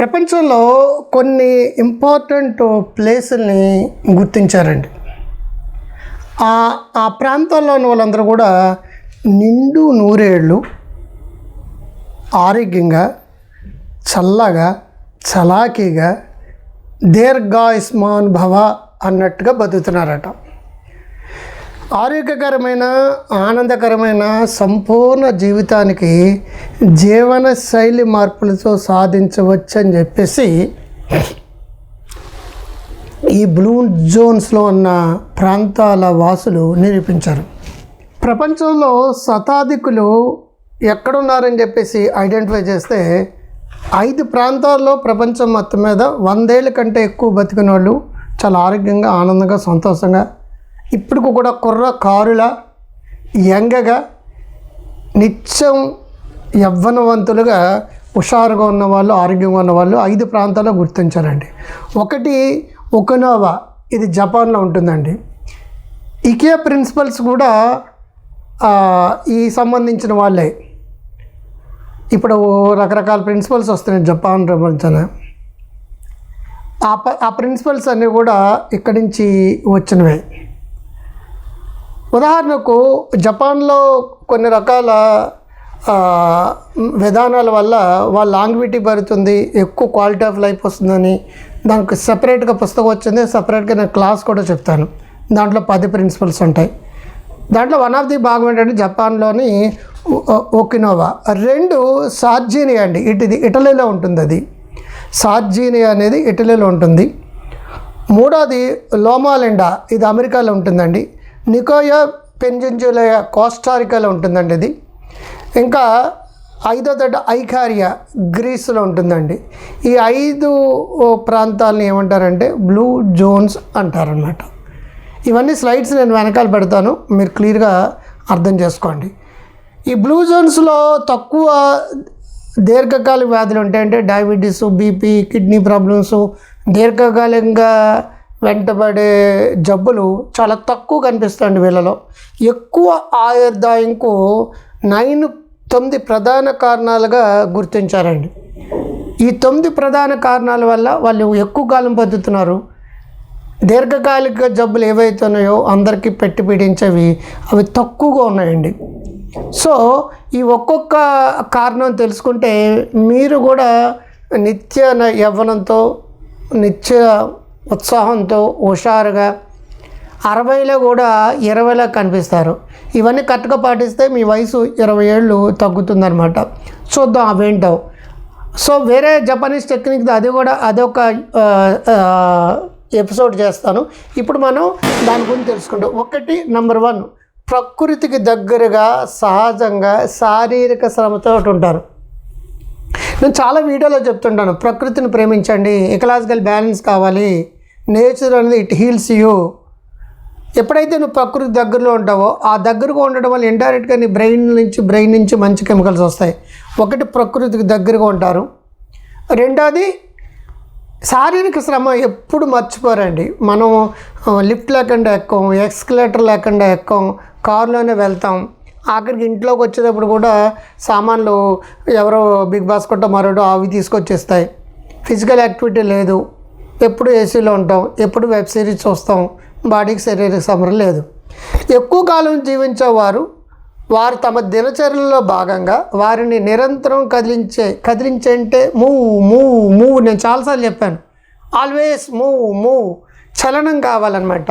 ప్రపంచంలో కొన్ని ఇంపార్టెంట్ ప్లేసుల్ని గుర్తించారండి. ఆ ఆ ప్రాంతాల్లో ఉన్న వాళ్ళందరూ కూడా నిండు నూరేళ్ళు ఆరోగ్యంగా చల్లగా చలాకీగా దీర్ఘాయుష్మాన్ భవ అన్నట్టుగా బతుకుతున్నారట. ఆరోగ్యకరమైన ఆనందకరమైన సంపూర్ణ జీవితానికి జీవన శైలి మార్పులతో సాధించవచ్చు అని చెప్పేసి ఈ బ్లూ జోన్స్లో ఉన్న ప్రాంతాల వాసులు నిరూపించారు. ప్రపంచంలో శతాధికులు ఎక్కడున్నారని చెప్పేసి ఐడెంటిఫై చేస్తే ఐదు ప్రాంతాల్లో ప్రపంచం మొత్తం మీద వందేళ్ళ కంటే ఎక్కువ బతికిన వాళ్ళు చాలా ఆరోగ్యంగా ఆనందంగా సంతోషంగా ఇప్పుడు కూడా కుర్ర కారుల యంగగా నిత్యం యవ్వనవంతులుగా హుషారుగా ఉన్న వాళ్ళు ఆరోగ్యంగా ఉన్న వాళ్ళు ఐదు ప్రాంతాల్లో గుర్తించారండి. ఒకటి ఒకనోవా ఇది జపాన్లో ఉంటుందండి. ఇకే ప్రిన్సిపల్స్ కూడా ఈ సంబంధించిన వాళ్ళే. ఇప్పుడు రకరకాల ప్రిన్సిపల్స్ వస్తున్నాయి జపాన్ ప్రపంచన ఆ ప ఆ ప్రిన్సిపల్స్ అన్నీ కూడా ఇక్కడి నుంచి వచ్చినవే. ఉదాహరణకు జపాన్లో కొన్ని రకాల విధానాల వల్ల వాళ్ళ లాంగ్విటీ పెరుగుతుంది ఎక్కువ క్వాలిటీ ఆఫ్ లైఫ్ వస్తుందని. దానికి సపరేట్గా పుస్తకం వచ్చింది సపరేట్గా నేను క్లాస్ కూడా చెప్తాను. దాంట్లో పది ప్రిన్సిపల్స్ ఉంటాయి. దాంట్లో వన్ ఆఫ్ ది భాగం ఏంటంటే జపాన్లోని ఒకినోవా. రెండు సార్జీనియా అండి. ఇటుది ఇటలీలో ఉంటుంది అది. సార్జీనియా అనేది ఇటలీలో ఉంటుంది. మూడోది లోమాలిండా. ఇది అమెరికాలో ఉంటుందండి. నికోయా పెంజింజులయ కోస్టారికాలో ఉంటుందండి ఇది. ఇంకా ఐదో దొడ్డ ఐకారియా గ్రీస్లో ఉంటుందండి. ఈ ఐదు ప్రాంతాలని ఏమంటారంటే బ్లూ జోన్స్ అంటారనమాట ఇవన్నీ స్లైడ్స్ నేను వెనకాల పెడతాను మీరు క్లియర్గా అర్థం చేసుకోండి. ఈ బ్లూ జోన్స్లో తక్కువ దీర్ఘకాలిక వ్యాధులు ఉంటాయంటే డయాబెటీస్ బీపీ కిడ్నీ ప్రాబ్లమ్స్ దీర్ఘకాలికంగా వెంటబడే జబ్బులు చాలా తక్కువ కనిపిస్తాయండి వీళ్ళలో. ఎక్కువ ఆయుర్దాయంకు నైన్ తొమ్మిది ప్రధాన కారణాలుగా గుర్తించారండి. ఈ తొమ్మిది ప్రధాన కారణాల వల్ల వాళ్ళు ఎక్కువ కాలం బతుకుతున్నారు. దీర్ఘకాలిక జబ్బులు ఏవైతే ఉన్నాయో అందరికీ పెట్టి పీడించేవి అవి తక్కువగా ఉన్నాయండి. సో ఈ ఒక్కొక్క కారణం తెలుసుకుంటే మీరు కూడా నిత్య యవ్వనంతో నిత్య ఉత్సాహంతో హుషారుగా అరవైలో కూడా ఇరవైలో కనిపిస్తారు. ఇవన్నీ కరెక్ట్గా పాటిస్తే మీ వయసు ఇరవై ఏళ్ళు తగ్గుతుందనమాట చూద్దాం అవేంటో సో వేరే జపనీస్ టెక్నిక్ అది కూడా అదొక ఎపిసోడ్ చేస్తాను. ఇప్పుడు మనం దాని గురించి తెలుసుకుంటాం ఒకటి నెంబర్ వన్ ప్రకృతికి దగ్గరగా సహజంగా శారీరక శ్రమతో ఉంటారు. నేను చాలా వీడియోలో చెప్తుంటాను. ప్రకృతిని ప్రేమించండి. ఎకలాజికల్ బ్యాలెన్స్ కావాలి. నేచర్ అనేది ఇట్ హీల్స్ యూ. ఎప్పుడైతే నువ్వు ప్రకృతి దగ్గరలో ఉంటావో ఆ దగ్గరగా ఉండడం వల్ల ఇండైరెక్ట్గా నీ బ్రెయిన్ నుంచి బ్రెయిన్ నుంచి మంచి కెమికల్స్ వస్తాయి. ఒకటి ప్రకృతికి దగ్గరగా ఉంటారు. రెండోది శారీరక శ్రమ ఎప్పుడు మర్చిపోరండి. మనం లిఫ్ట్ లేకుండా ఎక్కాం ఎక్స్కలేటర్ లేకుండా ఎక్కాం కారులోనే వెళ్తాం. ఆఖరికి ఇంట్లోకి వచ్చేటప్పుడు కూడా సామాన్లు ఎవరో బిగ్ బాస్ మరోటో అవి తీసుకొచ్చేస్తాయి. ఫిజికల్ యాక్టివిటీ లేదు. ఎప్పుడు ఏసీలో ఉంటాం ఎప్పుడు వెబ్ సిరీస్ చూస్తాం బాడీకి శారీరక సమరం లేదు. ఎక్కువ కాలం జీవించేవారు వారు తమ దినచర్యలో భాగంగా వారిని నిరంతరం కదిలించే కదిలించే అంటే మూవ్ మూవ్ మూవ్ నేను చాలాసార్లు చెప్పాను. ఆల్వేస్ మూవ్ మూవ్ చలనం కావాలన్నమాట.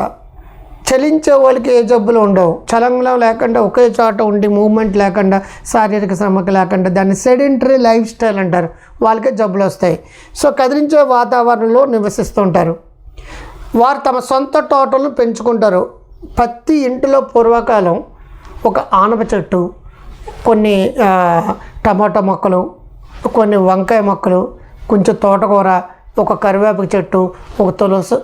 చలించే వాళ్ళకి ఏ జబ్బులు ఉండవు. చలనం లేకుండా ఒకే చోట ఉండి మూమెంట్ లేకుండా శారీరక శ్రమకు లేకుండా దాన్ని సెడెంటరీ లైఫ్ స్టైల్ అంటారు. వాళ్ళకే జబ్బులు వస్తాయి. సో కదిలించే వాతావరణంలో నివసిస్తుంటారు వారు తమ సొంత తోటలను పెంచుకుంటారు. ప్రతి ఇంటిలో పూర్వకాలం ఒక ఆనప చెట్టు కొన్ని టమాటా మొక్కలు కొన్ని వంకాయ మొక్కలు కొంచెం తోటకూర ఒక కరివేపకు చెట్టు ఒక తులసి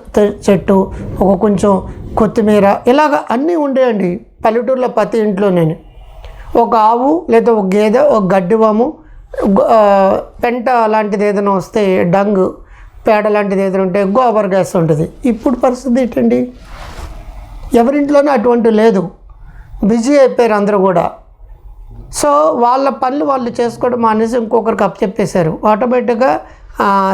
చెట్టు ఒక కొంచెం కొత్తిమీర ఇలాగ అన్నీ ఉండేయండి. పల్లెటూరులో ప్రతి ఇంట్లోనే ఒక ఆవు లేదా ఒక గేదె ఒక గడ్డివాము పెంట లాంటిది ఏదైనా వస్తే డంగ్ పేడ లాంటిది ఏదైనా ఉంటే గోబర్ గ్యాస్ ఉంటుంది. ఇప్పుడు పరిస్థితి ఏంటండి? ఎవరింట్లోనూ అటువంటి లేదు. బిజీ అయిపోయారు అందరూ కూడా. సో వాళ్ళ పనులు వాళ్ళు చేసుకోవడం మానేసి ఇంకొకరికి అప్పచెప్పేశారు. ఆటోమేటిక్గా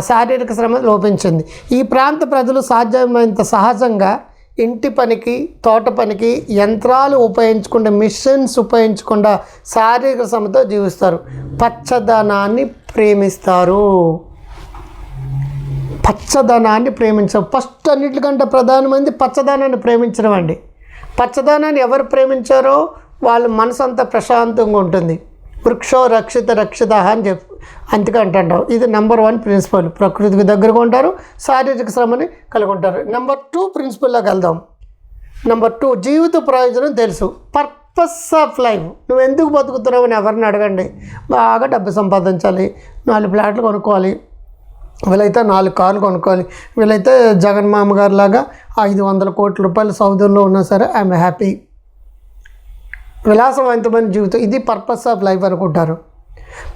శారీరక శ్రమ లోపించింది. ఈ ప్రాంత ప్రజలు సాధ్యమైనంత సహజంగా ఇంటి పనికి తోట పనికి యంత్రాలు ఉపయోగించకుండా మిషన్స్ ఉపయోగించకుండా శారీరక శ్రమతో జీవిస్తారు. పచ్చదనాన్ని ప్రేమిస్తారు. పచ్చదనాన్ని ప్రేమించడం ఫస్ట్ అన్నిటికంటే ప్రధానమైనది పచ్చదనాన్ని ప్రేమించడం అండి. పచ్చదనాన్ని ఎవరు ప్రేమించారో వాళ్ళ మనసు అంతా ప్రశాంతంగా ఉంటుంది. వృక్షో రక్షిత రక్షిత అని చెప్పి అందుకే అంటుంటాం ఇది నెంబర్ వన్ ప్రిన్సిపల్ ప్రకృతికి దగ్గరగా ఉంటారు శారీరక శ్రమని కలిగి ఉంటారు. నెంబర్ టూ ప్రిన్సిపల్లోకి వెళ్దాం. నెంబర్ టూ జీవిత ప్రయోజనం తెలుసు. పర్పస్ ఆఫ్ లైఫ్ నువ్వు ఎందుకు బతుకుతున్నావు అని ఎవరిని అడగండి. బాగా డబ్బు సంపాదించాలి నాలుగు ప్లాట్లు కొనుక్కోవాలి వీళ్ళైతే నాలుగు కార్లు కొనుక్కోవాలి వీళ్ళైతే జగన్ మామ గారి లాగా ఐదు వందల కోట్ల రూపాయలు సౌదీలో ఉన్నా సరే ఐఎమ్ హ్యాపీ విలాసవంతమైన జీవితం ఇది పర్పస్ ఆఫ్ లైఫ్ అనుకుంటారు.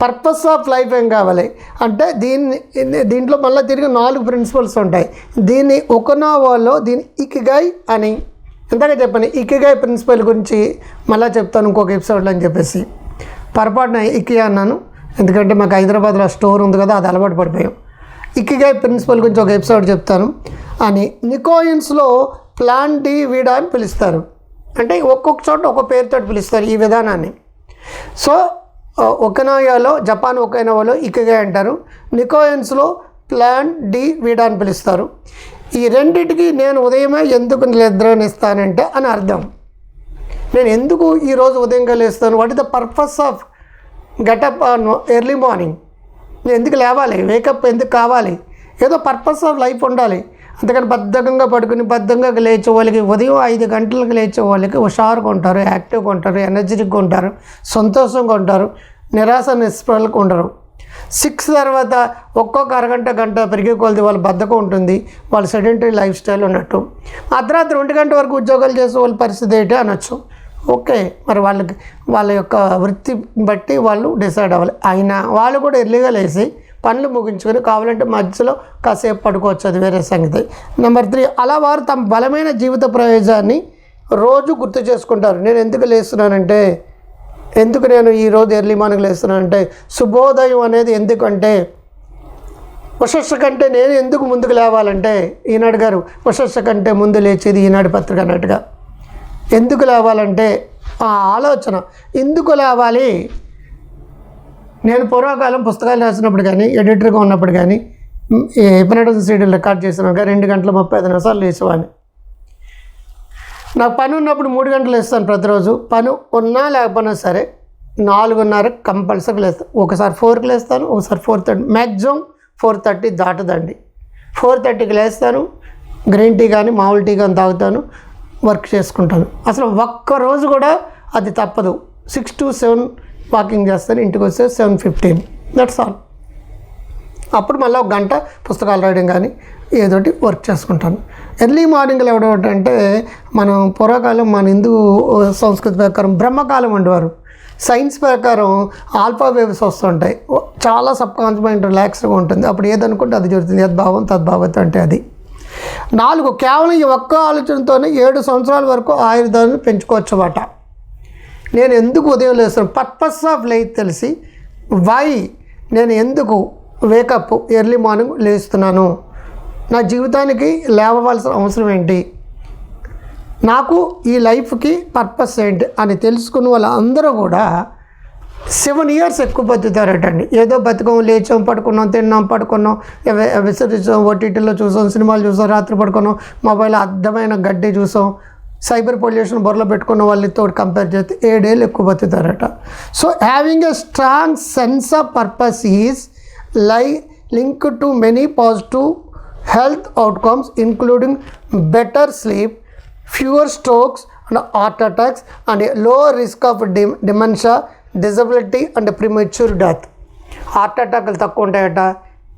పర్పస్ ఆఫ్ లైఫ్ ఏం కావాలి? అంటే దీన్ని దీంట్లో మళ్ళీ తిరిగి నాలుగు ప్రిన్సిపల్స్ ఉంటాయి. దీన్ని ఒకనోవాలో దీన్ని ఇకిగాయ్ అని ఇందాక చెప్పాను ఇకిగాయ్ ప్రిన్సిపల్ గురించి మళ్ళీ చెప్తాను ఇంకొక ఎపిసోడ్లో అని చెప్పేసి. పొరపాటున ఇకి అన్నాను ఎందుకంటే మాకు హైదరాబాద్లో స్టోర్ ఉంది కదా అది అలవాటు పడిపోయాం. ఇకిగాయ్ ప్రిన్సిపల్ గురించి ఒక ఎపిసోడ్ చెప్తాను. అని నికోయిన్స్లో ప్లాన్ డి వీడా అని పిలుస్తారు. అంటే ఒక్కొక్క చోట ఒక పేరుతో పిలుస్తారు ఈ విధానాన్ని. సో ఒకనాయాలో జపాన్ ఒకనోయాలో ఇకగే అంటారు. నికోయన్స్లో ప్లాన్ డి వీడా అని పిలుస్తారు. ఈ రెండిటికి నేను ఉదయమే ఎందుకు నిద్రనిస్తానంటే అని అర్థం. నేను ఎందుకు ఈరోజు ఉదయం లేస్తాను? What is the purpose of get up on early morning? నేను ఎందుకు లేవాలి? వేకప్ ఎందుకు కావాలి? ఏదో పర్పస్ ఆఫ్ లైఫ్ ఉండాలి. అంతకని బద్ధకంగా పడుకుని బద్ధంగా లేచే వాళ్ళకి ఉదయం ఐదు గంటలకు లేచే వాళ్ళకి హుషారుగా ఉంటారు యాక్టివ్గా ఉంటారు ఎనర్జెటిక్గా ఉంటారు సంతోషంగా ఉంటారు నిరాశ నిస్పృహలకు ఉండరు. సిక్స్ తర్వాత ఒక్కొక్క అరగంట గంట పెరిగే కొలది వాళ్ళ బద్ధకం ఉంటుంది వాళ్ళ సెడెంటరీ లైఫ్ స్టైల్ ఉన్నట్టు. అర్ధరాత్రి ఒంటి గంట వరకు ఉద్యోగాలు చేసే వాళ్ళ పరిస్థితి ఏంటి అనొచ్చు. ఓకే మరి వాళ్ళకి వాళ్ళ యొక్క వృత్తి బట్టి వాళ్ళు డిసైడ్ అవ్వాలి. అయినా వాళ్ళు కూడా ఎర్లీగా లేచి పనులు ముగించుకొని కావాలంటే మధ్యలో కాసేపు పడుకోవచ్చు. అది వేరే సంగతి. నెంబర్ త్రీ అలా వారు తమ బలమైన జీవిత ప్రయోజనాన్ని రోజు గుర్తు చేసుకుంటారు. నేను ఎందుకు లేస్తున్నానంటే ఎందుకు నేను ఈరోజు ఎర్లీ మార్నింగ్ లేస్తున్నానంటే శుభోదయం అనేది ఎందుకంటే ఉషస్స కంటే నేను ఎందుకు ముందుకు లేవాలంటే ఈనాడు గారు ఉషస్స కంటే ముందు లేచేది ఈనాడు పత్రిక అన్నట్టుగా. ఎందుకు లేవాలంటే ఆ ఆలోచన. ఎందుకు లేవాలి? నేను పూర్వకాలం పుస్తకాలు రాసినప్పుడు కానీ ఎడిటర్గా ఉన్నప్పుడు కానీ ఎపినటన్ సీడీలు రికార్డ్ చేసినాక రెండు గంటల ముప్పై ఐదు నిమిషాలు లేచేవాడిని. నాకు పని ఉన్నప్పుడు మూడు గంటలు వేస్తాను ప్రతిరోజు. పని ఉన్నా లేకపోయినా సరే నాలుగున్నర కంపల్సరీ లేస్తాను. ఒకసారి ఫోర్కి లేస్తాను ఒకసారి four thirty maximum four thirty దాటదండి. Four థర్టీకి లేస్తాను గ్రీన్ టీ కానీ మామూలు టీ కానీ తాగుతాను వర్క్ చేసుకుంటాను. అసలు ఒక్క రోజు కూడా అది తప్పదు. సిక్స్ టు సెవెన్ వాకింగ్ చేస్తాను ఇంటికి వస్తే సెవెన్ ఫిఫ్టీన్ దట్స్ ఆల్ అప్పుడు మళ్ళీ ఒక గంట పుస్తకాలు రాయడం కానీ ఏదోటి వర్క్ చేసుకుంటాను. ఎర్లీ మార్నింగ్ లేవడం అంటే మనం పూర్వకాలం మన హిందూ సంస్కృతి ప్రకారం బ్రహ్మకాలం ఉండేవారు సైన్స్ ప్రకారం ఆల్ఫా వేవ్స్ వస్తుంటాయి. చాలా సబ్ మైండ్ రిలాక్స్గా ఉంటుంది. అప్పుడు ఏదనుకుంటే అది జరుగుతుంది. యద్భావం తద్భావత అంటే అది. నాలుగు కేవలం ఈ ఒక్క ఆలోచనతోనే ఏడు సంవత్సరాల వరకు ఆయుర్దాన్ని పెంచుకోవచ్చు అన్నమాట నేను ఎందుకు ఉదయం లేస్తాను పర్పస్ ఆఫ్ లైఫ్ తెలిసి వై నేను ఎందుకు వేకప్ ఎర్లీ మార్నింగ్ లేస్తున్నాను నా జీవితానికి లేవవలసిన అవసరం ఏంటి నాకు ఈ లైఫ్కి పర్పస్ ఏంటి అని తెలుసుకున్న వాళ్ళందరూ కూడా సెవెన్ ఇయర్స్ ఎక్కువ బతుకుతారటండి ఏదో బతుకం లేచాం పడుకున్నాం తిన్నాం పడుకున్నాం విసరించాం ఓటీటీలో చూసాం సినిమాలు చూసాం రాత్రి పడుకున్నాం మొబైల్ అర్థమైన గడ్డి చూసాం సైబర్ పొల్యూషన్ బొరలో పెట్టుకున్న వాళ్ళతో కంపేర్ చేస్తే ఏడేళ్ళు ఎక్కువ బతుతారట so having a strong sense of purpose is lie link to many positive health outcomes including better sleep fewer strokes and heart attacks and low risk of D dementia disability and premature death heart అటాక్లు తక్కువ ఉంటాయట.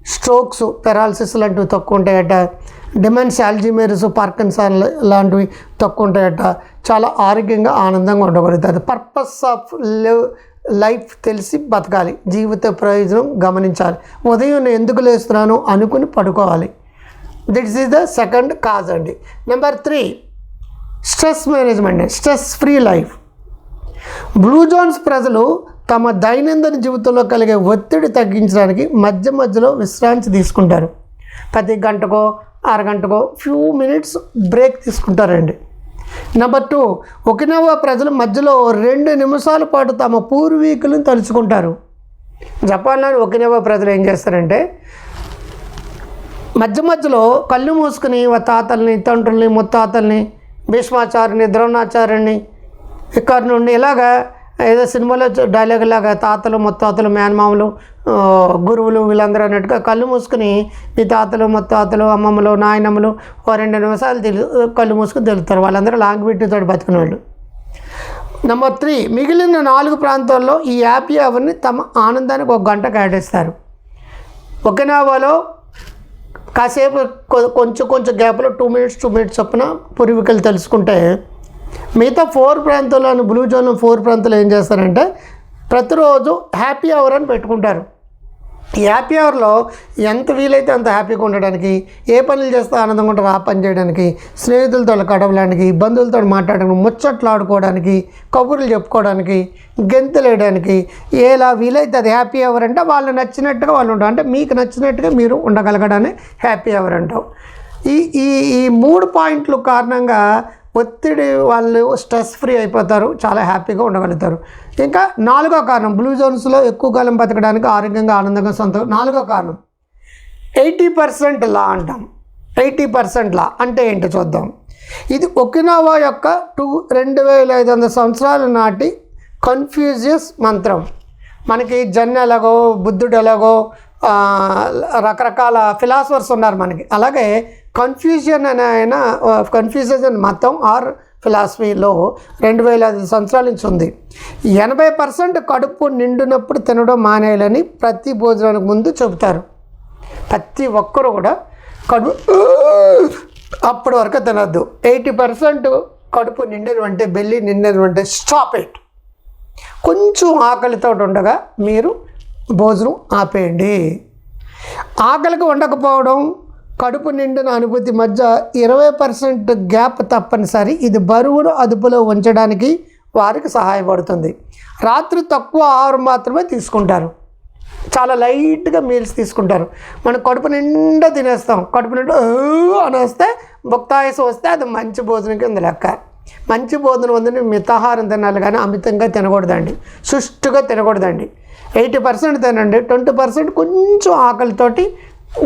Strokes paralysis లాంటివి తక్కువ ఉంటాయట dementia అల్జిమేరిస్ Parkinson లాంటివి తక్కువ ఉంటాయట చాలా ఆరోగ్యంగా ఆనందంగా ఉండగలుగుతారు. పర్పస్ ఆఫ్ లివ్ లైఫ్ తెలిసి బతకాలి. జీవిత ప్రయోజనం గమనించాలి. ఉదయం నేను ఎందుకు లేస్తున్నాను అనుకుని పడుకోవాలి. This is the second cause అండి. Number three stress management stress free life blue zones ప్రజలు తమ దైనందిన జీవితంలో కలిగే ఒత్తిడి తగ్గించడానికి మధ్య మధ్యలో విశ్రాంతి తీసుకుంటారు. ప్రతి గంటకో అరగంటకో ఫ్యూ మినిట్స్ బ్రేక్ తీసుకుంటారండి. నెంబర్ టూ ఒకినవా ప్రజలు మధ్యలో రెండు నిమిషాల పాటు తమ పూర్వీకులను తలుచుకుంటారు. జపాన్లోని ఒకినవా ప్రజలు ఏం చేస్తారంటే మధ్య మధ్యలో కళ్ళు మూసుకుని తాతల్ని తండ్రుల్ని ముత్తాతల్ని భీష్మాచార్యుని ద్రోణాచార్యుని ఇక్కడ నుండి ఇలాగా ఏదో సినిమాలో డైలాగ్ లాగా తాతలు ముత్తాతలు మేనమామలు గురువులు వీళ్ళందరూ అన్నట్టుగా కళ్ళు మూసుకుని మీ తాతలు ముత్తాతలు అమ్మమ్మలు నాయనమ్మలు ఓ రెండు నిమిషాలు తెలు కళ్ళు మూసుకుని తెలుస్తారు. వాళ్ళందరూ లాంగ్ వీటితో బతికిన వాళ్ళు నెంబర్ త్రీ మిగిలిన నాలుగు ప్రాంతాల్లో ఈ హ్యాపీ అవర్ని తమ ఆనందానికి ఒక గంట కేటాయిస్తారు. ఒకనావాలో కాసేపు కొ- కొంచెం కొంచెం గ్యాప్లో టూ మినిట్స్ టూ మినిట్స్ చొప్పున పూర్వీకులు తెలుసుకుంటే మిగతా ఫోర్ ప్రాంతాల్లోని బ్లూ జోన్ ఫోర్ ప్రాంతాలు ఏం చేస్తారంటే ప్రతిరోజు హ్యాపీ అవర్ అని పెట్టుకుంటారు. ఈ హ్యాపీ అవర్లో ఎంత వీలైతే అంత హ్యాపీగా ఉండడానికి ఏ పనులు చేస్తే ఆనందంగా ఉంటారో ఆ పని చేయడానికి స్నేహితులతో కడవడానికి బంధువులతో మాట్లాడడానికి ముచ్చట్లు ఆడుకోవడానికి కబుర్లు చెప్పుకోవడానికి గెంతులేయడానికి ఎలా వీలైతే అది హ్యాపీ అవర్ అంటే వాళ్ళు నచ్చినట్టుగా వాళ్ళు ఉంటారు. అంటే మీకు నచ్చినట్టుగా మీరు ఉండగలగడాన్ని హ్యాపీ అవర్ అంటాం ఈ ఈ ఈ మూడు పాయింట్లు కారణంగా ఒత్తిడి వాళ్ళు స్ట్రెస్ ఫ్రీ అయిపోతారు చాలా హ్యాపీగా ఉండగలుగుతారు. ఇంకా నాలుగో కారణం బ్లూ జోన్స్లో ఎక్కువ కాలం బతకడానికి ఆరోగ్యంగా ఆనందంగా సొంత నాలుగో కారణం. ఎయిటీ పర్సెంట్ లా అంటాం. ఎయిటీ పర్సెంట్ లా అంటే ఏంటో చూద్దాం. ఇది ఒకినావా యొక్క టూ రెండు వేల ఐదు వందల సంవత్సరాల నాటి కన్ఫ్యూజియస్ మంత్రం. మనకి జన్ ఎలాగో బుద్ధుడు ఎలాగో రకరకాల ఫిలాసఫర్స్ ఉన్నారు మనకి. అలాగే కన్ఫ్యూజన్ అనే ఆయన కన్ఫ్యూజన్ మతం ఆర్ ఫిలాసఫీలో రెండు వేల ఐదు సంవత్సరాల నుంచి ఉంది. ఎనభై పర్సెంట్ కడుపు నిండినప్పుడు తినడం మానేయాలని ప్రతి భోజనానికి ముందు చెబుతారు. ప్రతి ఒక్కరు కూడా కడుపు అప్పటి వరకు తినద్దు. ఎయిటీ పర్సెంట్ కడుపు నిండినవంటే బెల్లి నిండినవంటే స్టాప్ ఇట్ కొంచెం ఆకలితో ఉండగా మీరు భోజనం ఆపేయండి. ఆకలికి ఉండకపోవడం కడుపు నిండిన అనుభూతి మధ్య ఇరవై పర్సెంట్ గ్యాప్ తప్పనిసరి. ఇది బరువును అదుపులో ఉంచడానికి వారికి సహాయపడుతుంది. రాత్రి తక్కువ ఆహారం మాత్రమే తీసుకుంటారు. చాలా లైట్గా మీల్స్ తీసుకుంటారు. మనం కడుపు నిండా తినేస్తాం. కడుపు నిండా అని వస్తే భుక్తాయసం వస్తే అది మంచి భోజనం కింద లెక్క. మంచి భోజనం ఉందని మితాహారం తినాలి కానీ అమితంగా తినకూడదండి. సుష్టుగా తినకూడదండి. ఎయిటీ పర్సెంట్ తినండి. ట్వంటీ పర్సెంట్ కొంచెం ఆకలితోటి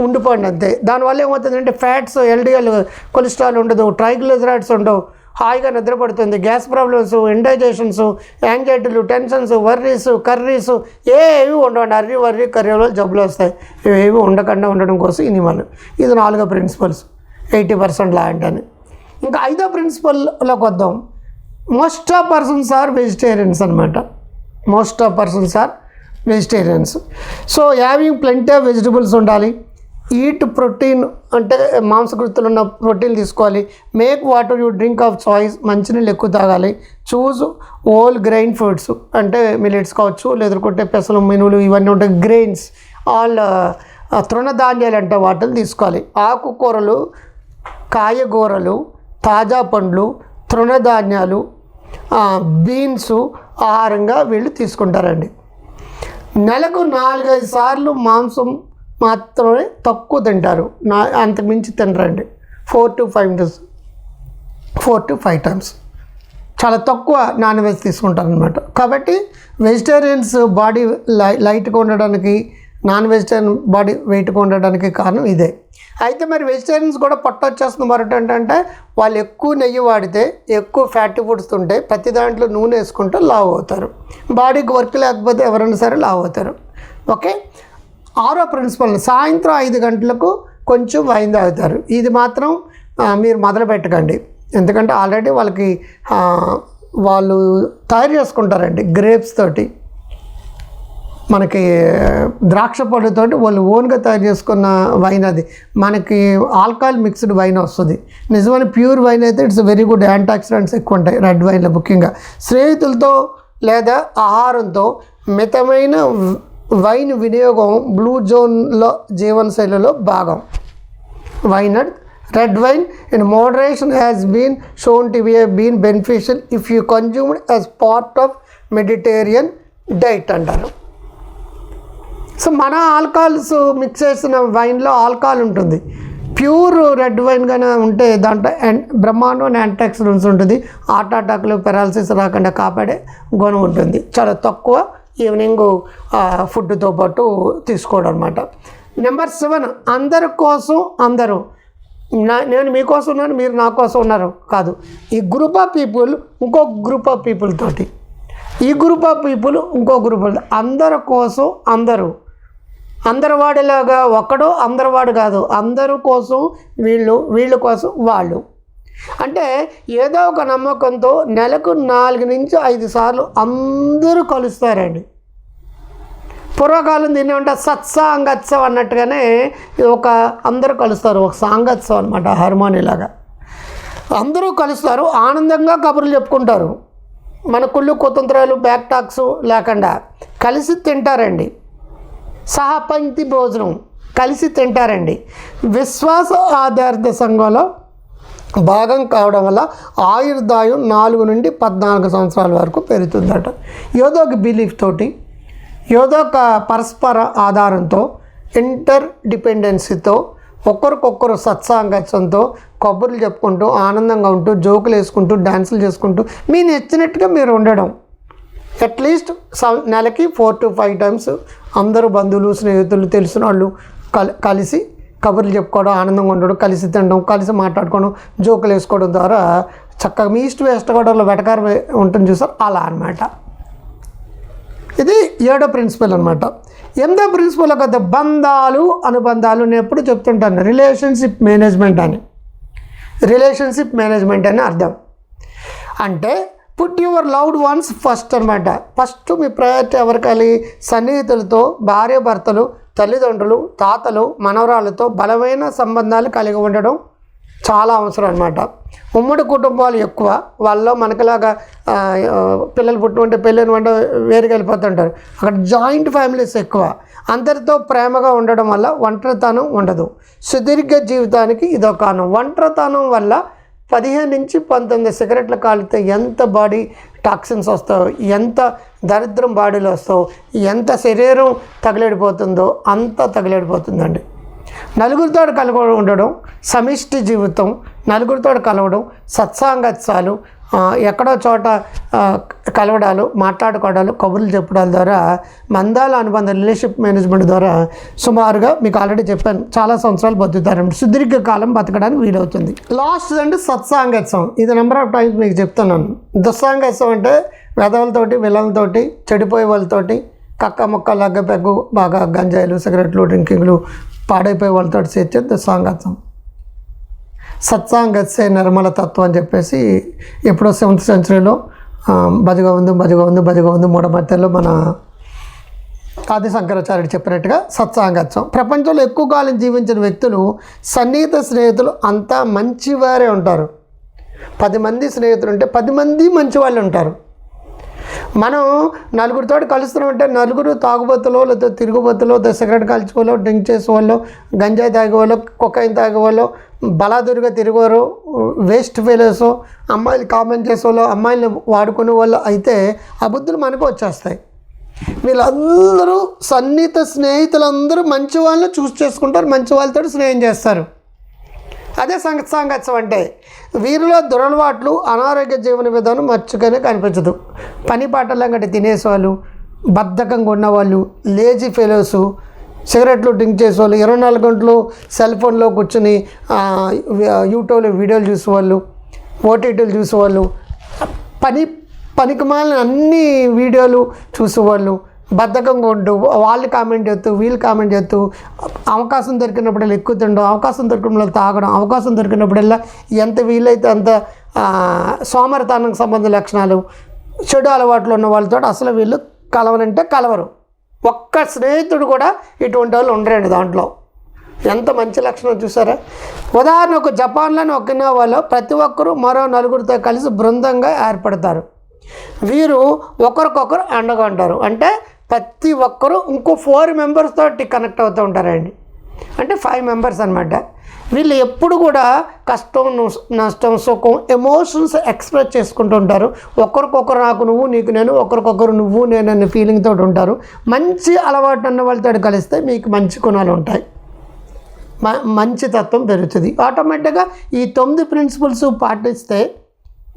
ఉండిపోండి అంతే దానివల్ల ఏమవుతుందంటే ఫ్యాట్స్ ఎల్డిఎల్ కొలెస్ట్రాల్ ఉండదు ట్రైగ్లిజరాయిడ్స్ ఉండవు. హాయిగా నిద్రపడుతుంది. గ్యాస్ ప్రాబ్లమ్స్ ఇండైజేషన్స్ యాంగ్జైటీలు టెన్షన్స్ వర్రీస్ కర్రీస్ ఏవి ఉండవండి అర్రీ వర్రీ కర్రీలో జబ్బులు వస్తాయి. ఇవేవి ఉండకుండా ఉండడం కోసం ఇది మనం ఇది నాలుగో ప్రిన్సిపల్స్. ఎయిటీ పర్సెంట్ లా అని. ఇంకా ఐదో ప్రిన్సిపల్లోకి వద్దాం. Most of persons are vegetarians అనమాట most of persons are vegetarians. So having plenty of vegetables ఉండాలి. ఈట్ ప్రోటీన్ అంటే మాంసకృతులు ఉన్న ప్రోటీన్ తీసుకోవాలి. Make water you drink of choice మంచినీళ్ళు ఎక్కువ తాగాలి. చూజ్ ఓల్ గ్రెయిన్ ఫుడ్స్ అంటే మిలెట్స్ కావచ్చు లేదంటే పెసలు మినువులు ఇవన్నీ ఉంటాయి. గ్రెయిన్స్ uh, ఆల్ తృణధాన్యాలు అంటే వాటిని తీసుకోవాలి. ఆకుకూరలు కాయగూరలు తాజా పండ్లు తృణధాన్యాలు బీన్స్ ఆహారంగా వీళ్ళు తీసుకుంటారండి. నెలకు నాలుగైదు సార్లు మాంసం మాత్రమే తక్కువ తింటారు. నా అంతకుమించి తినరండి. Four to five days four to five times చాలా తక్కువ నాన్ వెజ్ తీసుకుంటారు అనమాట కాబట్టి వెజిటేరియన్స్ బాడీ లై లైట్గా ఉండడానికి నాన్ వెజిటేరియన్ బాడీ వెయిట్గా ఉండడానికి కారణం ఇదే. అయితే మరి వెజిటేరియన్స్ కూడా పొట్ట వచ్చేస్తుంది మరొకటి ఏంటంటే వాళ్ళు ఎక్కువ నెయ్యి వాడితే ఎక్కువ ఫ్యాటీ ఫుడ్స్ ఉంటే ప్రతి దాంట్లో నూనె వేసుకుంటే లావ్ అవుతారు. బాడీకి వర్క్ లేకపోతే ఎవరైనా సరే లావ్ అవుతారు. ఓకే? ఆరో ప్రిన్సిపల్ సాయంత్రం ఐదు గంటలకు కొంచెం వైన్ తాగుతారు. ఇది మాత్రం మీరు మొదలు పెట్టకండి. ఎందుకంటే ఆల్రెడీ వాళ్ళకి వాళ్ళు తయారు చేసుకుంటారండి గ్రేప్స్ తోటి. మనకి ద్రాక్ష పళ్ళతోటి వాళ్ళు ఓన్గా తయారు చేసుకున్న వైన్ అది. మనకి ఆల్కహాల్ మిక్స్డ్ వైన్ వస్తుంది. నిజమైన ప్యూర్ వైన్ అయితే ఇట్స్ వెరీ గుడ్. యాంటాక్సిడెంట్స్ ఎక్కువ ఉంటాయి రెడ్ వైన్లో ముఖ్యంగా. స్నేహితులతో లేదా ఆహారంతో మితమైన వైన్ వినియోగం బ్లూ జోన్లో జీవనశైలిలో భాగం. Wine and red wine in moderation has been shown to be been been if you consumed consumed part of Mediterranean diet అంటారు. సో మన ఆల్కహాల్స్ మిక్స్ చేసిన వైన్లో ఆల్కహాల్ ఉంటుంది. ప్యూర్ రెడ్ వైన్ కానీ ఉంటే దాంట్లో ఎన్- బ్రహ్మాండం యాంటాక్సిడెంట్స్ ఉంటుంది. హార్ట్ అటాక్లు పెరాలసిస్ రాకుండా కాపాడే గుణం ఉంటుంది. చాలా తక్కువ ఈవినింగ్ ఫుడ్తో పాటు తీసుకోవడం అనమాట నెంబర్ సెవెన్ అందరి కోసం అందరూ. నా నేను మీకోసం ఉన్నాను మీరు నా కోసం ఉన్నారు. కాదు ఈ గ్రూప్ ఆఫ్ పీపుల్ ఇంకో గ్రూప్ ఆఫ్ పీపుల్ తోటి. ఈ గ్రూప్ ఆఫ్ పీపుల్ ఇంకో గ్రూప్ అందరి కోసం అందరూ. అందరి ఒక్కడో ఒక్కడు కాదు అందరి కోసం వీళ్ళు వీళ్ళ కోసం వాళ్ళు. అంటే ఏదో ఒక నమ్మకంతో నెలకు నాలుగు నుంచి ఐదు సార్లు అందరూ కలుస్తారండి. పూర్వకాలం దీన్ని అంటే సత్సాంగత్సవం అన్నట్టుగానే ఇది ఒక అందరూ కలుస్తారు ఒక సాంగత్సవం అనమాట హార్మోనీలాగా అందరూ కలుస్తారు ఆనందంగా కబుర్లు చెప్పుకుంటారు. మన కుళ్ళు కుతంత్రాలు బ్యాక్ టాక్స్ లేకుండా కలిసి తింటారండి. సహపంక్తి భోజనం కలిసి తింటారండి. విశ్వాస ఆధారిత సంఘంలో భాగం కావడం వల్ల ఆయుర్దాయం నాలుగు నుండి పద్నాలుగు సంవత్సరాల వరకు పెరుగుతుందట. ఏదో ఒక బిలీఫ్ తోటి ఏదో ఒక పరస్పర ఆధారంతో ఇంటర్ డిపెండెన్సీతో ఒకరికొకరు సత్సాంగత్యంతో కబుర్లు చెప్పుకుంటూ ఆనందంగా ఉంటూ జోకులు వేసుకుంటూ డ్యాన్సులు చేసుకుంటూ మీ నచ్చినట్టుగా మీరు ఉండడం. అట్లీస్ట్ నెలకి ఫోర్ టు ఫైవ్ టైమ్స్ అందరూ బంధువులు స్నేహితులు తెలిసిన వాళ్ళు కలి కలిసి కబుర్లు చెప్పుకోవడం ఆనందంగా ఉండడం కలిసి తినడం కలిసి మాట్లాడుకోవడం జోకులు వేసుకోవడం ద్వారా చక్కగా మీ ఈస్ట్ వెస్ట్ గోడలో వెటకారం ఉంటుంది చూసారు? అలా అనమాట ఇది ఏడో ప్రిన్సిపల్ అనమాట ఎనిమిదో ప్రిన్సిపల్ ఒక బంధాలు అనుబంధాలు నేను ఎప్పుడు చెప్తుంటాను. రిలేషన్షిప్ మేనేజ్మెంట్ అని. రిలేషన్షిప్ మేనేజ్మెంట్ అని అర్థం. అంటే put your loved ones first అనమాట ఫస్ట్ మీ ప్రయారిటీ ఎవరికాలి? సన్నిహితులతో భార్య భర్తలు తల్లిదండ్రులు తాతలు మనవరాలతో బలమైన సంబంధాలు కలిగి ఉండడం చాలా అవసరం అనమాట ఉమ్మడి కుటుంబాలు ఎక్కువ. వాళ్ళలో మనకులాగా పిల్లలు పుట్టుకుంటే పెళ్ళిన వంట వేరుగా వెళ్ళిపోతుంటారు. అక్కడ జాయింట్ ఫ్యామిలీస్ ఎక్కువ. అందరితో ప్రేమగా ఉండడం వల్ల ఒంటరితనం ఉండదు. సుదీర్ఘ జీవితానికి ఇదొక కారణం. ఒంటరితనం వల్ల పదిహేను నుంచి పంతొమ్మిది సిగరెట్లు కాలితే ఎంత బాడీ టాక్సిన్స్ వస్తాయో ఎంత దరిద్రం బాడీలో వస్తావు ఎంత శరీరం తగిలేడిపోతుందో అంత తగిలేడిపోతుందండి. నలుగురితో కలిగి ఉండడం సమిష్టి జీవితం నలుగురితో కలవడం సత్సాంగత్సాలు ఎక్కడో చోట కలవడాలు మాట్లాడుకోవడాలు కబుర్లు చెప్పడాల ద్వారా మందాల అనుబంధ రిలేషన్షిప్ మేనేజ్మెంట్ ద్వారా సుమారుగా మీకు ఆల్రెడీ చెప్పాను. చాలా సంవత్సరాలు బతుకుతారండి. సుదీర్ఘ కాలం బతకడానికి వీలవుతుంది. లాస్ట్ అండ్ సత్సాంగత్సం ఇది నెంబర్ ఆఫ్ టైమ్స్ మీకు చెప్తున్నాను. దుస్సాంగత్సం అంటే వెధవలతోటి విలన్లతోటి చెడిపోయే వాళ్ళతోటి కక్క ముక్క లగ్గ పెగ్గు బాగా గంజాయిలు సిగరెట్లు డ్రింకింగ్లు పాడైపోయే వాళ్ళతో చేర్చే దుస్సాంగత్సం సత్సాంగత్సే నిర్మల తత్వం అని చెప్పేసి ఎప్పుడో సెవెంత్ సెంచరీలో బజగా ఉంది బజగా ఉంది బజగా ఉంది మూడమధ్యలో మన ఆది శంకరాచార్యుడు చెప్పినట్టుగా సత్సాంగత్వం ప్రపంచంలో ఎక్కువ కాలం జీవించిన వ్యక్తులు సన్నిహిత స్నేహితులు అంతా మంచివారే ఉంటారు. పది మంది స్నేహితులు ఉంటే పది మంది మంచి వాళ్ళు ఉంటారు. మనం నలుగురితో కలుస్తున్నామంటే నలుగురు తాగుబోతులో లేకపోతే తిరుగుబోతులో లేదా సిగరెట్ కాల్చుకోలో డ్రింక్ చేసేవాళ్ళు గంజాయి తాగేవాళ్ళు కొకైన్ తాగేవాళ్ళు బలాదురుగా తిరిగేవారు వేస్ట్ ఫెలోస్ అమ్మాయిలు కామెంట్ చేసేవాళ్ళు అమ్మాయిలు వాడుకునే వాళ్ళు అయితే ఆ బుద్ధులు మనకు వచ్చేస్తాయి. వీళ్ళందరూ సన్నిహిత స్నేహితులందరూ మంచి వాళ్ళని చూస్ చేసుకుంటారు మంచి వాళ్ళతో స్నేహం చేస్తారు. అదే సంగ సాంగత్యం అంటే వీరిలో దురలవాట్లు అనారోగ్య జీవన విధానం మచ్చుగానే కనిపించదు. పని పాటలంగటి తినేసేవాళ్ళు బద్ధకంగా ఉన్నవాళ్ళు లేజీ ఫెలోస్ సిగరెట్లు డ్రింక్ చేసేవాళ్ళు ఇరవై నాలుగు గంటలు సెల్ ఫోన్లో కూర్చుని యూట్యూబ్లో వీడియోలు చూసేవాళ్ళు ఓటీటీలు చూసేవాళ్ళు పని పనికిమాలిన అన్ని వీడియోలు చూసేవాళ్ళు బద్ధకంగా ఉంటూ వాళ్ళు కామెంట్ చేస్తూ వీళ్ళు కామెంట్ చేస్తూ అవకాశం దొరికినప్పుడల్లా ఎక్కువ తినడం అవకాశం దొరికినప్పుడు తాగడం అవకాశం దొరికినప్పుడల్లా ఎంత వీలైతే అంత ఆ, సోమరితనానికి సంబంధించిన లక్షణాలు చెడు అలవాట్లు ఉన్న వాళ్ళతో అసలు వీళ్ళు కలవనంటే కలవరు. ఒక్క స్నేహితుడు కూడా ఇటువంటి వాళ్ళు ఉండరండి దాంట్లో. ఎంత మంచి లక్షణం చూసారా? ఉదాహరణకు జపాన్లోని ఒకినావాలో ప్రతి ఒక్కరూ మరో నలుగురితో కలిసి బృందంగా ఏర్పడతారు. వీరు ఒకరికొకరు అండగా ఉంటారు. అంటే ప్రతి ఒక్కరు ఇంకో ఫోర్ మెంబర్స్ తోటి కనెక్ట్ అవుతూ ఉంటారండి. అంటే ఫైవ్ మెంబర్స్ అనమాట వీళ్ళు ఎప్పుడు కూడా కష్టం నష్టం సుఖం ఎమోషన్స్ ఎక్స్ప్రెస్ చేసుకుంటూ ఉంటారు. ఒకరికొకరు నాకు నువ్వు నీకు నేను ఒకరికొకరు నువ్వు నేను అనే ఫీలింగ్ తోటి ఉంటారు. మంచి అలవాటు అన్న వాళ్ళతో కలిస్తే మీకు మంచి గుణాలు ఉంటాయి. మ- మంచి తత్వం పెరుగుతుంది. ఆటోమేటిక్గా ఈ తొమ్మిది ప్రిన్సిపల్స్ పాటిస్తే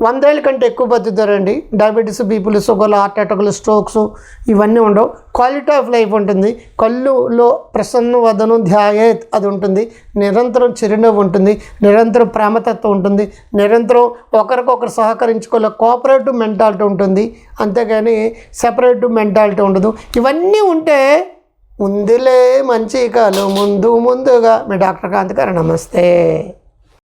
వందేళ్ళ కంటే ఎక్కువ బతుకుతారండి. డయాబెటీస్ బీపులు షుగర్లు హార్ట్ అటాకులు స్ట్రోక్స్ ఇవన్నీ ఉండవు. క్వాలిటీ ఆఫ్ లైఫ్ ఉంటుంది. కళ్ళులో ప్రసన్న వదనం ధ్యాయేత్ అది ఉంటుంది. నిరంతరం చిరునవ్వు ఉంటుంది. నిరంతరం ప్రేమతత్వం ఉంటుంది. నిరంతరం ఒకరికొకరు సహకరించుకోలే కోఆపరేటివ్ మెంటాలిటీ ఉంటుంది. అంతేగాని సెపరేటివ్ మెంటాలిటీ ఉండదు. ఇవన్నీ ఉంటే ఉందిలే మంచి కాలం ముందు ముందుగా. మీ డాక్టర్ కాంత్ గారు నమస్తే.